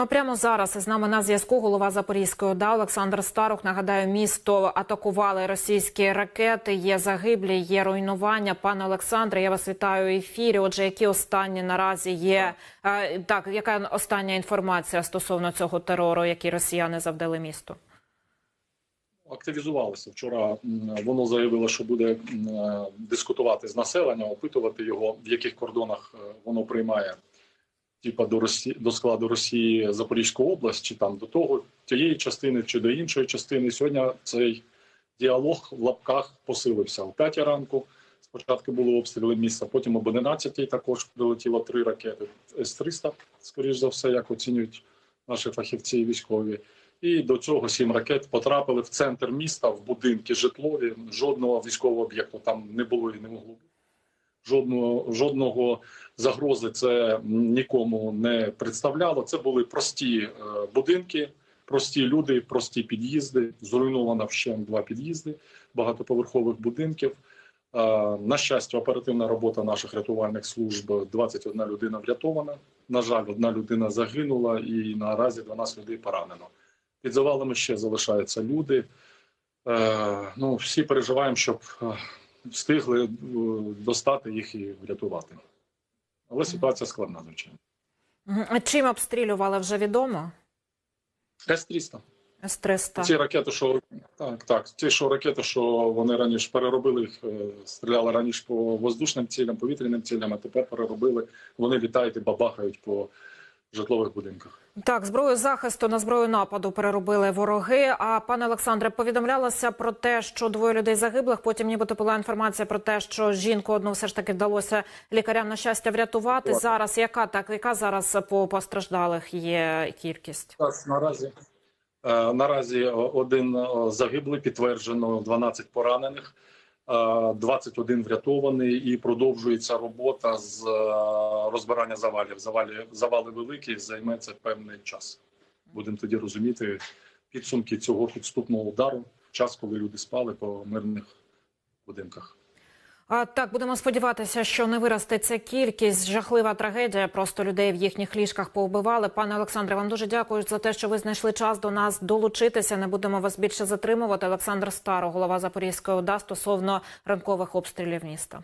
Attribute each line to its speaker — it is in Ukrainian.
Speaker 1: Ну а прямо зараз із нами на зв'язку голова Запорізької ОДА Олександр Старух. Нагадаю, місто атакували російські ракети. Є загиблі, є руйнування. Пане Олександре, я вас вітаю у ефірі. Отже, які останні наразі є е, так? Яка остання інформація стосовно цього терору, який росіяни завдали місту?
Speaker 2: активізувалося. Вчора воно заявило, що буде е, дискутувати з населенням, опитувати його, в яких кордонах е, воно приймає, типа до Росії до складу Росії Запорізьку область, чи там до того тієї частини, чи до іншої частини. Сьогодні цей діалог в лапках посилився о 5 ранку. Спочатку були обстріли міста, потім об 11 також прилетіло три ракети С-300, скоріш за все, як оцінюють наші фахівці військові. І до цього сім ракет потрапили в центр міста, в будинки житлові. Жодного військового об'єкту там не було і не могло бути. Жодного, жодного загрози це нікому не представляло. Це були прості е, будинки, прості люди, прості під'їзди. Зруйновано вщент два під'їзди багатоповерхових будинків. Е, На щастя, оперативна робота наших рятувальних служб 21 людина врятована. На жаль, одна людина загинула, і наразі 12 людей поранено. Під завалами ще залишаються люди. Е, ну, всі переживаємо, щоб встигли е, достати їх і врятувати. Але ситуація складна, звичайно.
Speaker 1: А Чим обстрілювали вже відомо?
Speaker 2: С-300.
Speaker 1: С-300.
Speaker 2: Ці ракети, що так, так, ті, що ракети, що вони раніше переробили їх, е, стріляли раніше по воздушним цілям, повітряним цілям, а тепер переробили. Вони літають і бабахають по житлових будинках.
Speaker 1: Так, зброю захисту на зброю нападу переробили вороги. А пане Олександре, повідомлялося про те, що двоє людей загиблих. Потім, нібито була інформація про те, що жінку одну все ж таки вдалося лікарям на щастя врятувати.
Speaker 2: Так.
Speaker 1: Зараз яка так, яка зараз по постраждалих є кількість?
Speaker 2: Наразі е, наразі один загиблий, підтверджено 12 поранених, 21 врятований, і продовжується робота з е, розбирання завалів. Завалі завали великі, займе це певний час. Будемо тоді розуміти підсумки цього підступного удару час, коли люди спали по мирних будинках.
Speaker 1: А так будемо сподіватися, що не виросте ця кількість. Жахлива трагедія. Просто людей в їхніх ліжках повбивали. Пане Олександре, вам дуже дякую за те, що ви знайшли час до нас долучитися. Не будемо вас більше затримувати. Олександр Старо, голова Запорізької ОДА, стосовно ранкових обстрілів міста.